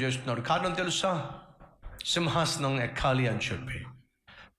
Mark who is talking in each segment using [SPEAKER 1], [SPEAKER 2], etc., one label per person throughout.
[SPEAKER 1] చేస్తున్నాడు. కారణం తెలుసా? సింహాసనం ఎక్కాలి అని చెప్పి.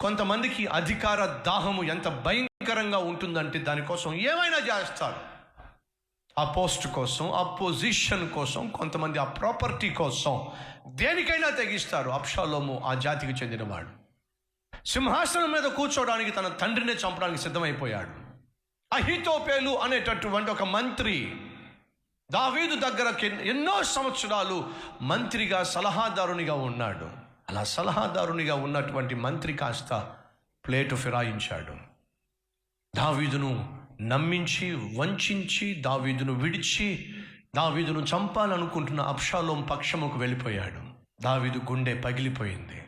[SPEAKER 1] కొంతమందికి అధికార దాహము ఎంత భయంకరంగా ఉంటుందంటే దానికోసం ఏమైనా చేస్తారు. ఆ పోస్ట్ కోసం ఆ పొజిషన్ కోసం కొంతమంది ఆ ప్రాపర్టీ కోసం దేనికైనా తెగిస్తారు. అప్షాలోము ఆ జాతికి చెందినవాడు. సింహాసనం మీద కూర్చోవడానికి తన తండ్రినే చంపడానికి సిద్ధమైపోయాడు. అహితోపేలు అనేటటువంటి ఒక మంత్రి దావీదు దగ్గరకి ఎన్నో సంవత్సరాలు మంత్రిగా సలహాదారునిగా ఉన్నాడు. అలా సలహాదారునిగా ఉన్నటువంటి మంత్రి కాస్త ప్లేటు ఫిరాయించాడు. దావీదును నమ్మించి వంచించి దావీదును విడిచి దావీదును చంపాలనుకుంటున్న అప్షాలోం పక్షముకు వెళ్ళిపోయాడు. దావీదు గుండె పగిలిపోయింది.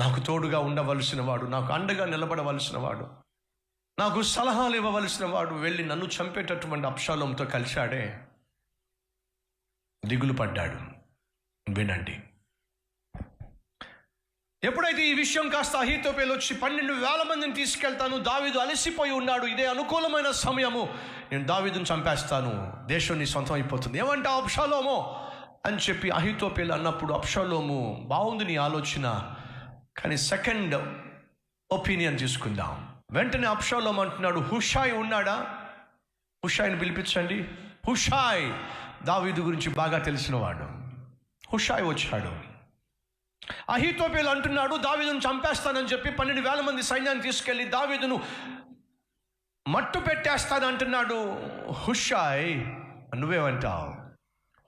[SPEAKER 1] నాకు తోడుగా ఉండవలసిన వాడు నాకు అండగా నిలబడవలసిన వాడు నాకు సలహాలు ఇవ్వవలసిన వాడు వెళ్ళి నన్ను చంపేటటువంటి అప్షాలంతో కలిశాడే. దిగులు పడ్డాడు. వినండి. ఎప్పుడైతే ఈ విషయం కాస్త అహీతోపేలు వచ్చి పన్నెండు వేల మందిని తీసుకెళ్తాను దావీదు అలసిపోయి ఉన్నాడు. ఇదే అనుకూలమైన సమయము. నేను దావీదుని చంపేస్తాను. దేశం నీ సొంతం అయిపోతుంది. ఏమంటే అప్షాలోమో? అని చెప్పి అహితోపేలు అన్నప్పుడు అప్షాలోము బాగుంది నీ ఆలోచన కానీ సెకండ్ ఒపీనియన్ తీసుకుందాం. వెంటనే అప్షాలోం అంటున్నాడు హుషాయ్ ఉన్నాడా? హుషాయిని పిలిపించండి. హుషాయ్! దావీదు గురించి బాగా తెలిసినవాడు. హుషాయ్ వచ్చాడు. అహితోపేలు అంటున్నాడు దావీదును చంపేస్తానని చెప్పి పన్నెండు వేల మంది సైన్యాన్ని తీసుకెళ్ళి దావీదును మట్టు పెట్టేస్తాను అంటున్నాడు. హుషాయ్! నువ్వేమంటావు?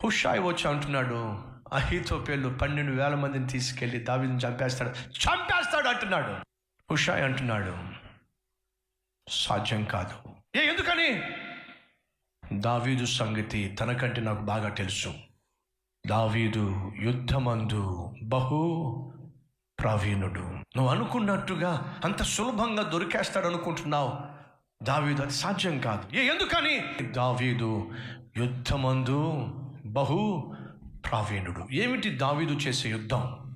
[SPEAKER 1] హుషాయ్ వచ్చి అంటున్నాడు. అహితోపేలు పన్నెండు వేల మందిని తీసుకెళ్ళి దావీదును చంపేస్తాడు. చంపేస్తాడు అంటున్నాడు. హుషాయ్ అంటున్నాడు. సాధ్యం కాదు. ఏ ఎందుకని? దావీదు సంగతి తనకంటే నాకు బాగా తెలుసు. దావీదు యుద్ధమందు బహు ప్రవీణుడు. నువ్వు అనుకున్నట్టుగా అంత సులభంగా దొరికేస్తాడు అనుకుంటున్నావు దావీదు అది సాధ్యం కాదు. ఏ ఎందుకని? దావీదు యుద్ధమందు బహు ప్రావీణుడు. ఏమిటి దావీదు చేసే యుద్ధం?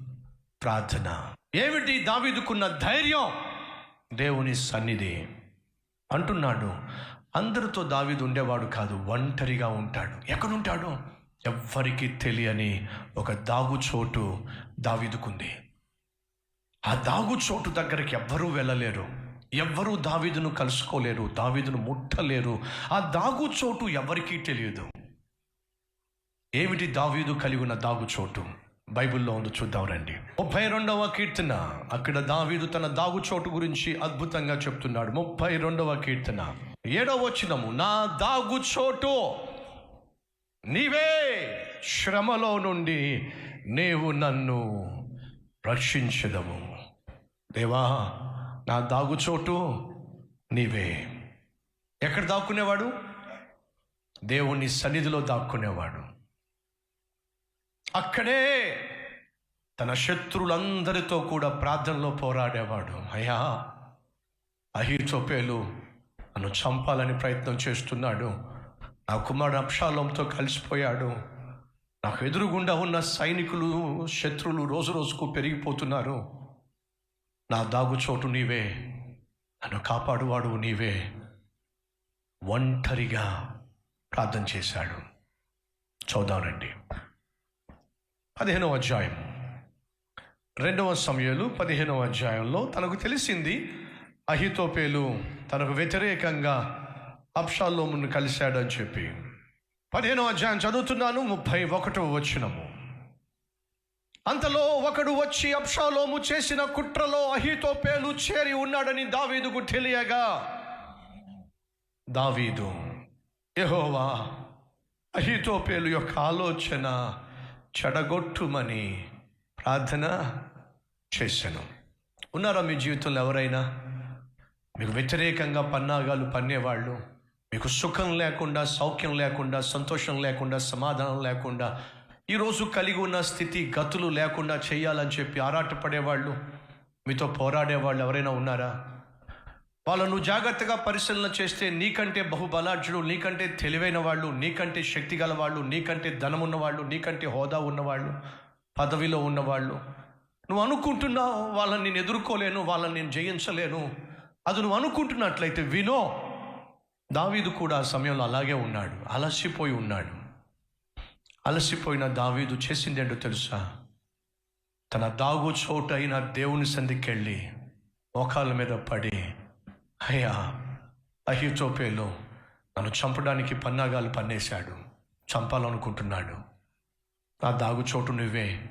[SPEAKER 1] ప్రార్థన. ఏమిటి దావీదుకున్న ధైర్యం? దేవుని సన్నిధి. అంటున్నాడు. అందరితో దావీదు ఉండేవాడు కాదు ఒంటరిగా ఉంటాడు. ఎక్కడుంటాడు? ఎవ్వరికి తెలియని ఒక దాగుచోటు దావీదుకుంది. ఆ దాగుచోటు దగ్గరికి ఎవ్వరూ వెళ్ళలేరు. ఎవ్వరూ దావీదును కలుసుకోలేరు దావీదును ముట్టలేరు. ఆ దాగుచోటు ఎవరికీ తెలియదు. ఏమిటి దావీదు కలిగి ఉన్న దాగుచోటు? బైబిల్లో ఉంది చూద్దాం రండి. ముప్పై రెండవ కీర్తన. అక్కడ దావీదు తన దాగుచోటు గురించి అద్భుతంగా చెప్తున్నాడు. ముప్పై రెండవ కీర్తన. ఏడవ వచ్చినము నా దాగుచోటు నీవే శ్రమలో నుండి నీవు నన్ను రక్షించదము. దేవా నా దాగుచోటు నీవే. ఎక్కడ దాక్కునేవాడు? దేవుని సన్నిధిలో దాక్కునేవాడు. అక్కడే తన శత్రులందరితో కూడా ప్రార్థనలో పోరాడేవాడు. అయ్యా అహితోపేలు నన్ను చంపాలని ప్రయత్నం చేస్తున్నాడు. నా కుమారుడు అప్షాలంతో కలిసిపోయాడు. నాకు ఎదురుగుండా ఉన్న సైనికులు శత్రులు రోజు రోజుకు పెరిగిపోతున్నారు. నా దాగుచోటు నీవే. నన్ను కాపాడువాడు నీవే. ఒంటరిగా ప్రార్థన చేశాడు. చూద్దామండి పదిహేనవ అధ్యాయం. రెండవ సమయాలు పదిహేనవ అధ్యాయంలో తనకు తెలిసింది అహితోపేలు తనకు వ్యతిరేకంగా అప్షాలోమును కలిశాడని చెప్పి. పదిహేనవ అధ్యాయం చదువుతున్నాను ముప్పై ఒకటవ వచ్చినము అంతలో ఒకడు వచ్చి అప్షాలోము చేసిన కుట్రలో అహితోపేలు చేరి ఉన్నాడని దావీదుకు తెలియగా దావీదు యెహోవా అహితోపేలు యొక్క ఆలోచన చెడగొట్టుమని ప్రార్థన చేశాను. ఉన్నారా మీ జీవితంలో ఎవరైనా? మీకు వ్యతిరేకంగా పన్నాగాలు పన్నేవాళ్ళు? మీకు సుఖం లేకుండా సౌఖ్యం లేకుండా సంతోషం లేకుండా సమాధానం లేకుండా ఈరోజు కలిగి ఉన్న స్థితి గతులు లేకుండా చేయాలని చెప్పి ఆరాటపడేవాళ్ళు? మీతో పోరాడేవాళ్ళు ఎవరైనా ఉన్నారా? వాళ్ళను జాగ్రత్తగా పరిశీలన చేస్తే నీకంటే బహుబలార్జుడు నీకంటే తెలివైన వాళ్ళు నీకంటే శక్తి గల వాళ్ళు నీకంటే ధనం ఉన్నవాళ్ళు నీకంటే హోదా ఉన్నవాళ్ళు పదవిలో ఉన్నవాళ్ళు నువ్వు అనుకుంటున్నావు వాళ్ళని నేను ఎదుర్కోలేను వాళ్ళని నేను జయించలేను. అది నువ్వు అనుకుంటున్నట్లయితే వినో. దావీదు కూడా ఆ సమయంలో అలాగే ఉన్నాడు అలసిపోయి ఉన్నాడు. అలసిపోయిన దావీదు చేసిందేంటో తెలుసా? తన దాగు చోటు అయిన దేవుని సందికెళ్ళి మోకాల మీద పడి అయ్యా అహితోపేలో నన్ను చంపడానికి పన్నాగాలు పన్నేశాడు. చంపాలనుకుంటున్నాడు. నా దాగు చోటు నువ్వే.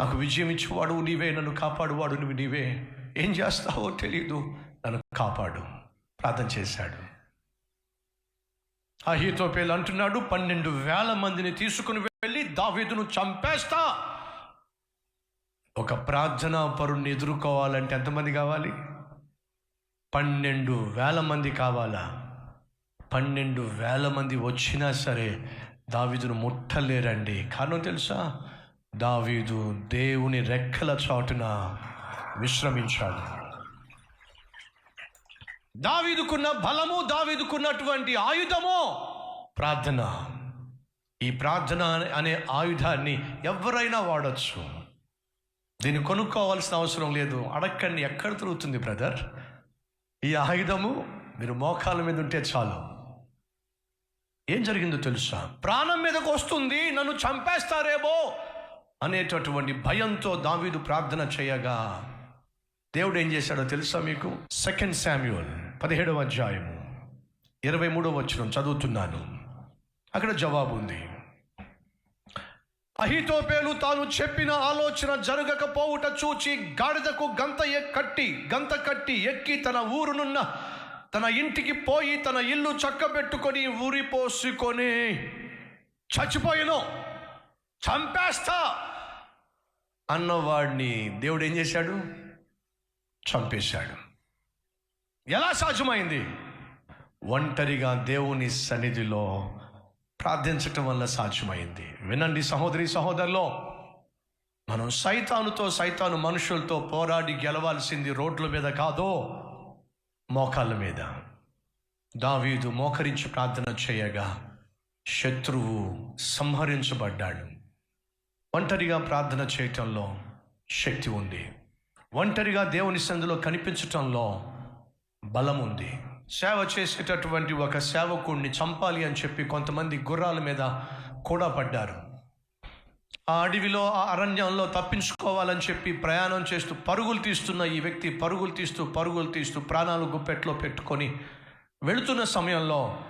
[SPEAKER 1] నాకు విజయం ఇచ్చేవాడు నీవే నన్ను కాపాడువాడు నువ్వు నీవే. ఏం చేస్తావో తెలియదు నన్ను కాపాడు. ప్రార్థన చేశాడు. అహితోపేలు అంటున్నాడు పన్నెండు వేల మందిని తీసుకుని వెళ్ళి దావీదును చంపేస్తా. ఒక ప్రార్థనా పరుణ్ణి ఎదుర్కోవాలంటే ఎంతమంది కావాలి? పన్నెండు వేల మంది కావాలా? పన్నెండు వేల మంది వచ్చినా సరే దావీదును ముట్టలేరండి. కారణం తెలుసా? దావీదు దేవుని రెక్కల చాటున విశ్రమించాడు. దావీదుకున్న బలము దావీదుకున్నటువంటి ఆయుధము. ప్రార్థన. ఈ ప్రార్థన అనే ఆయుధాన్ని ఎవరైనా వాడచ్చు. దీన్ని కొనుక్కోవాల్సిన అవసరం లేదు. అడక్కండి ఎక్కడ దొరుకుతుంది బ్రదర్? ఈ ఆయుధము మీరు మోకాల మీద ఉంటే చాలు. ఏం జరిగిందో తెలుసా? ప్రాణం మీదకు వస్తుంది నన్ను చంపేస్తారేమో అనేటటువంటి భయంతో దావీదు ప్రార్థన చేయగా దేవుడు ఏం చేశాడో తెలుసా మీకు? సెకండ్ శామ్యువల్ పదిహేడవ అధ్యాయము ఇరవై మూడవ వచ్చిన చదువుతున్నాను. అక్కడ జవాబు ఉంది. అహితోపేలు తాను చెప్పిన ఆలోచన జరగకపోవుట చూచి గాడిదకు గంత ఎ- కట్టి గంత కట్టి ఎక్కి తన ఊరునున్న తన ఇంటికి పోయి తన ఇల్లు చక్కబెట్టుకొని ఊరి పోసుకొని చచ్చిపోయిను. చంపేస్తా అన్నవాడిని దేవుడు ఏం చేశాడు? చంపేశాడు. ఎలా సాధ్యమైంది? ఒంటరిగా దేవుని సన్నిధిలో ప్రార్థించటం వల్ల సాధ్యమైంది. వినండి సహోదరి సహోదరులో మనం సైతానుతో సైతాను మనుషులతో పోరాడి గెలవాల్సింది రోడ్ల మీద కాదో మోకాళ్ళ మీద. దావీదు మోకరించి ప్రార్థన చేయగా శత్రువు సంహరించబడ్డాడు. ఒంటరిగా ప్రార్థన చేయటంలో శక్తి ఉంది. ఒంటరిగా దేవుని సందులో కనిపించటంలో బలం ఉంది సేవ చేసేటటువంటి ఒక సేవకుడిని చంపాలి అని చెప్పి కొంతమంది గుర్రాల మీద కూడా పడ్డారు. ఆ అడవిలో ఆ అరణ్యంలో తప్పించుకోవాలని చెప్పి ప్రయాణం చేస్తూ పరుగులు తీస్తున్న ఈ వ్యక్తి పరుగులు తీస్తూ పరుగులు తీస్తూ ప్రాణాలు గుప్పెట్లో పెట్టుకొని వెళుతున్న సమయంలో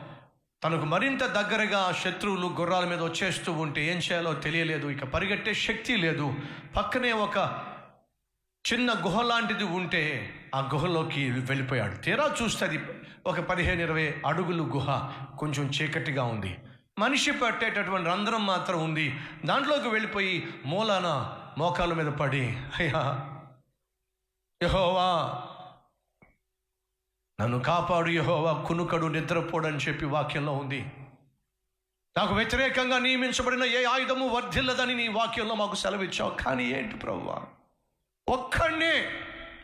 [SPEAKER 1] తనకు మరింత దగ్గరగా శత్రువులు గుర్రాల మీద వచ్చేస్తూ ఉంటే ఏం చేయాలో తెలియలేదు. ఇక పరిగెట్టే శక్తి లేదు. పక్కనే ఒక చిన్న గుహ లాంటిది ఉంటే ఆ గుహలోకి వెళ్ళిపోయాడు. తీరా చూస్తే అది ఒక పదిహేను ఇరవై అడుగులు గుహ కొంచెం చీకటిగా ఉంది. మనిషి పట్టేటటువంటి రంధ్రం మాత్రం ఉంది. దాంట్లోకి వెళ్ళిపోయి మూలాన మోకాల మీద పడి అయ్యా యహోవా నన్ను కాపాడు యహోవా కునుకడు నిద్రపోడని చెప్పి వాక్యంలో ఉంది. నాకు వ్యతిరేకంగా నియమించబడిన ఏ ఆయుధము వర్ధిల్లదని నీ వాక్యంలో మాకు సెలవిచ్చావు. కానీ ఏంటి ప్రభువా ఒక్కడినే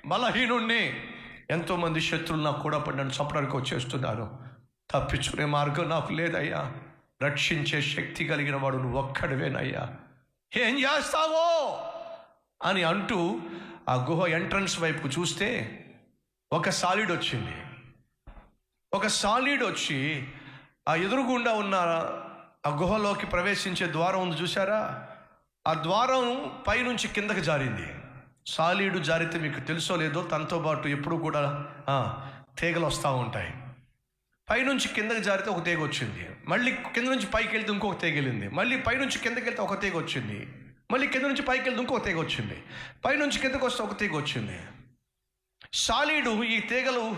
[SPEAKER 1] బలహీనుణ్ణి ఎంతోమంది శత్రువులు నాకు కూడా పడ్డాను చంపడానికి వచ్చేస్తున్నారు. తప్పించుకునే మార్గం నాకు లేదయ్యా. రక్షించే శక్తి కలిగిన వాడు నువ్వు ఒక్కడివేనయ్యా. ఏం చేస్తావో? అని అంటూ ఆ గుహ ఎంట్రన్స్ వైపు చూస్తే ఒక సాలిడ్ వచ్చింది. ఒక సాలిడ్ వచ్చి ఆ ఎదురుగుండా ఉన్న ఆ గుహలోకి ప్రవేశించే ద్వారం ఉంది చూసారా ఆ ద్వారం పైనుంచి కిందకి జారింది. సాలీడు జారితే మీకు తెలుసో లేదో తనతో పాటు ఎప్పుడు కూడా తీగలు వస్తూ ఉంటాయి. పైనుంచి కిందకి జారితే ఒక తీగ వచ్చింది. మళ్ళీ కింద నుంచి పైకి వెళ్తే ఇంకొక తీగ వెళ్ళింది. మళ్ళీ పైనుంచి కిందకి వెళ్తే ఒక తీగ వచ్చింది. మళ్ళీ కింద నుంచి పైకి వెళ్తే ఇంకొక తీగ వచ్చింది. పైనుంచి కిందకి వస్తే ఒక తీగ వచ్చింది. సాలీడు ఈ తీగలు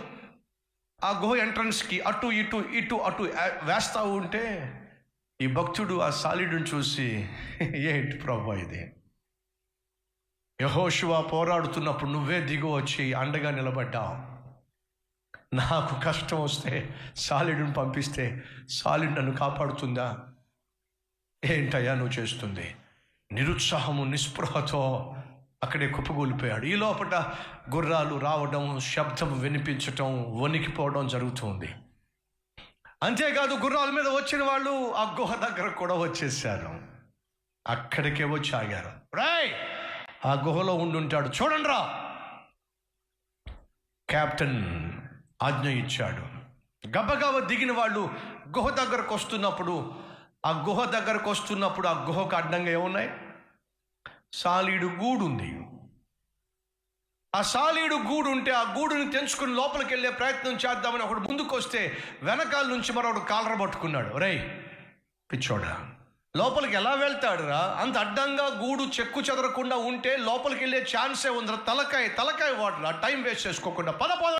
[SPEAKER 1] ఆ గుహ ఎంట్రన్స్కి అటు ఇటు ఇటు అటు వేస్తూ ఉంటే ఈ భక్తుడు ఆ సాలిడుని చూసి ఏంటి ప్రభా ఇది? యహోశివ పోరాడుతున్నప్పుడు నువ్వే దిగు వచ్చి అండగా నిలబడ్డావు. నాకు కష్టం వస్తే సాలిడుని పంపిస్తే సాలిడ్ నన్ను కాపాడుతుందా? ఏంటయ్యా నువ్వు చేస్తుంది? నిరుత్సాహము నిస్పృహతో అక్కడే కుప్పగూలిపోయాడు. ఈ లోపల గుర్రాలు రావడం శబ్దం వినిపించటం వణికిపోవడం జరుగుతుంది. అంతేకాదు గుర్రాల మీద వచ్చిన వాళ్ళు ఆ గుహ దగ్గర కూడా వచ్చేసారు అక్కడికే వచ్చి ఆగారు. రాయ్! ఆ గుహలో ఉండుంటాడు. చూడండి రా కెప్టెన్ ఆజ్ఞ ఇచ్చాడు. గబగబ దిగిన వాళ్ళు గుహ దగ్గరకు వస్తున్నప్పుడు ఆ గుహ దగ్గరకు వస్తున్నప్పుడు ఆ గుహకు అడ్డంగా ఏమున్నాయి? సాలీడు గూడు ఉంది. ఆ సాలీడు గూడు ఉంటే ఆ గూడుని తెంచుకుని లోపలికి వెళ్ళే ప్రయత్నం చేద్దామని ఒకడు ముందుకు వస్తే వెనకాల నుంచి మరొకడు కాలర పట్టుకున్నాడు. రై పిచ్చోడా! లోపలికి ఎలా వెళ్తాడు రా అంత అడ్డంగా గూడు చెక్కు చెదరకుండా ఉంటే లోపలికి వెళ్ళే ఛాన్సే ఉందిరా. తలకాయ తలకాయ వాటర్ టైం వేస్ట్ చేసుకోకుండా. పద పద.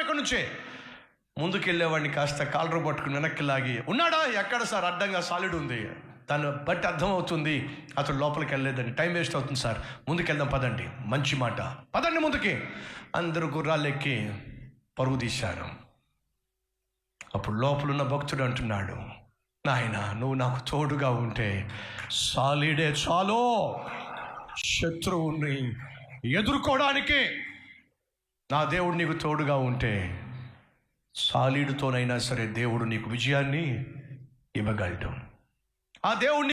[SPEAKER 1] ఇక్కడి నుంచే. ముందుకెళ్ళేవాడిని కాస్త కాలరు పట్టుకుని వెనక్కి లాగి ఉన్నాడా? ఎక్కడ సార్? అడ్డంగా సాలిడ్ ఉంది. దాన్ని బట్టి అర్థమవుతుంది అతడు లోపలికి వెళ్ళలేదండి టైం వేస్ట్ అవుతుంది సార్. ముందుకెళ్దాం పదండి. మంచి మాట. పదండి ముందుకి. అందరూ గుర్రాలు ఎక్కి పరుగు తీశారు. అప్పుడు లోపలున్న భక్తుడు అంటున్నాడు నాయన నువ్వు నాకు తోడుగా ఉంటే సాలిడే చాలో. శత్రువుని ఎదుర్కోవడానికి నా దేవుడు నీకు తోడుగా ఉంటే సాలీడుతోనైనా సరే దేవుడు నీకు విజయాన్ని ఇవ్వగలటం ఆ దేవుడిని